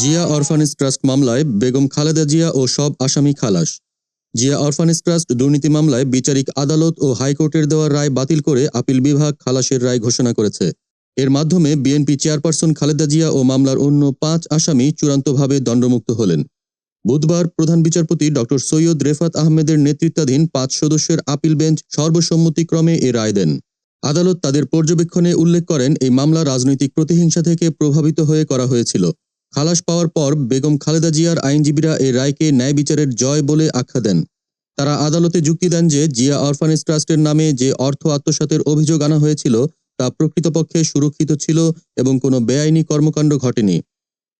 Zia orphanage trust মামলায় বেগম খালেদা জিয়া ও সব আসামি খালাস। জিয়া অরফানেজ ট্রাস্ট দুর্নীতি মামলায় বিচারিক আদালত ও হাইকোর্টের দেওয়া রায় বাতিল করে আপিল বিভাগ খালাসের রায় ঘোষণা করেছে। এর মাধ্যমে বিএনপি চেয়ারপারসন খালেদা জিয়া ও মামলার অন্য পাঁচ আসামি চূড়ান্তভাবে দণ্ডমুক্ত হলেন। বুধবার প্রধান বিচারপতি ড সৈয়দ রেফাত আহমেদের নেতৃত্বাধীন পাঁচ সদস্যের আপিল বেঞ্চ সর্বসম্মতিক্রমে এ রায় দেন। আদালত তাদের পর্যবেক্ষণে উল্লেখ করেন, এই মামলা রাজনৈতিক প্রতিহিংসা থেকে প্রভাবিত হয়ে করা হয়েছিল। খালাস পাওয়ার পর বেগম খালেদা জিয়ার আইনজীবীরা এই রায়কে ন্যায় বিচারের জয় বলে আখ্যা দেন। তারা আদালতে যুক্তি দেন যে জিয়া অরফানেজ ট্রাস্টের নামে যে অর্থ আত্মসাতের অভিযোগ আনা হয়েছিল, তা প্রকৃতপক্ষে সুরক্ষিত ছিল এবং কোনো বেআইনি কর্মকাণ্ড ঘটেনি।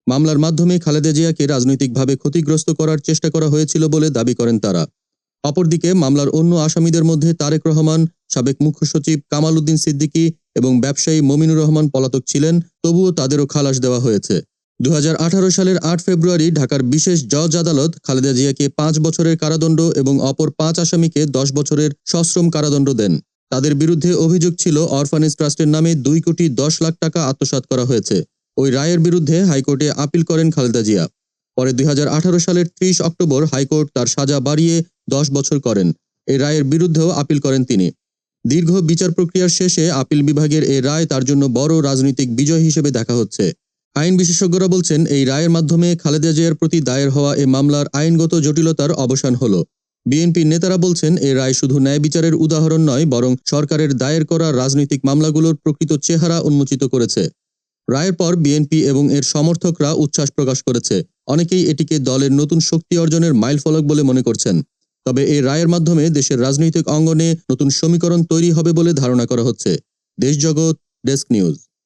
মামলার মাধ্যমে খালেদা জিয়াকে রাজনৈতিকভাবে ক্ষতিগ্রস্ত করার চেষ্টা করা হয়েছিল বলে দাবি করেন তারা। অপরদিকে মামলার অন্য আসামিদের মধ্যে তারেক রহমান, সাবেক মুখ্য সচিব কামাল উদ্দিন সিদ্দিকী এবং ব্যবসায়ী মমিনুর রহমান পলাতক ছিলেন, তবুও তাদেরও খালাস দেওয়া হয়েছে। দুই হাজার আঠারো সালের আট ফেব্রুয়ারি ঢাকার বিশেষ জজ আদালত খালেদা জিয়াকে পাঁচ বছরের কারাদণ্ড এবং অপর পাঁচ আসামিকে দশ বছরের সশ্রম কারাদণ্ড দেন। তাদের বিরুদ্ধে অভিযোগ ছিল, অরফানেজ ট্রাস্টের নামে দুই কোটি দশ লাখ টাকা আত্মসাৎ করা হয়েছে। ওই রায়ের বিরুদ্ধে হাইকোর্টে আপিল করেন খালেদা জিয়া। পরে দুই হাজার আঠারো সালের ত্রিশ অক্টোবর হাইকোর্ট তার সাজা বাড়িয়ে দশ বছর করেন। এই রায়ের বিরুদ্ধেও আপিল করেন তিনি। দীর্ঘ বিচার প্রক্রিয়ার শেষে আপিল বিভাগের এই রায় তার জন্য বড় রাজনৈতিক বিজয় হিসেবে দেখা হচ্ছে। আইন বিশেষজ্ঞরা বলছেন, এই রায়ের মাধ্যমে খালেদা জিয়ার প্রতি দায়ের হওয়া এই মামলার আইনগত জটিলতার অবসান হল। বিএনপির নেতারা বলছেন এই রায় শুধু ন্যায় বিচারের উদাহরণ নয়, বরং সরকারের দায়ের করা রাজনৈতিক মামলাগুলোর প্রকৃত চেহারা উন্মোচিত করেছে। রায়ের পর বিএনপি এবং এর সমর্থকরা উচ্ছ্বাস প্রকাশ করেছে। অনেকেই এটিকে দলের নতুন শক্তি অর্জনের মাইলফলক বলে মনে করছেন। তবে এই রায়ের মাধ্যমে দেশের রাজনৈতিক অঙ্গনে নতুন সমীকরণ তৈরি হবে বলে ধারণা করা হচ্ছে। Deshjagat desk news.